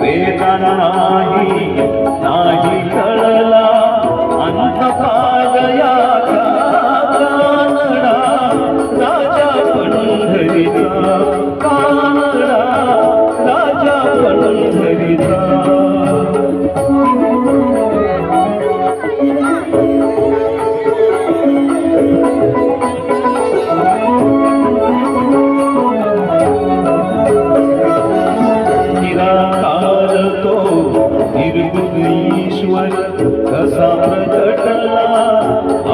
ವೇದನಾಹಿ ನಾಯ कसा प्रगटला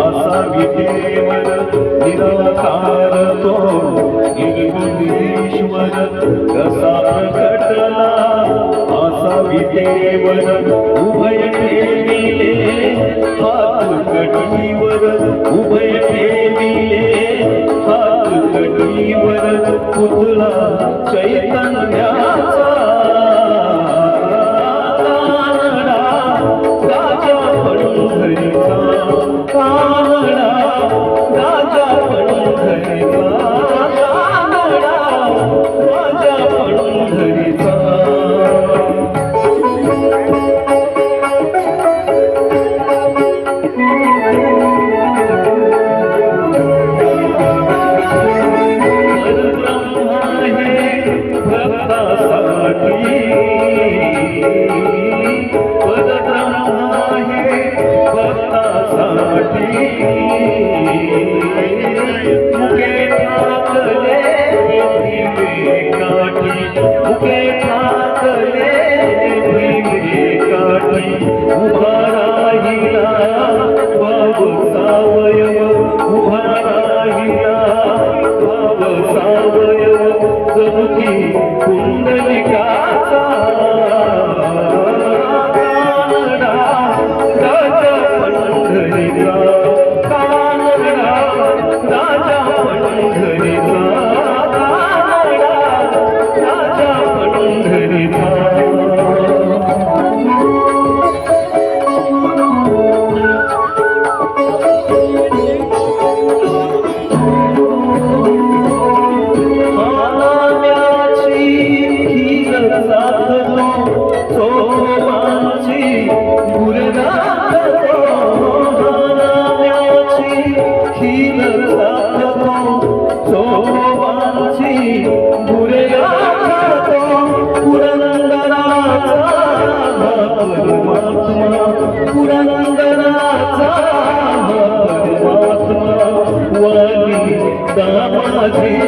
असा विदेवर निराकार तो निर्गुणेश्वर. कसा प्रगटला असा विदेवर उभय ठेविले हात कटीवर उभय ठेविले हात कटीवर पुतळा चैतन्या मुके ठाकले काठी उभा राहिला. बाबू सावयव उभा राहिला. भाव सावयव जनुकी I'm not afraid.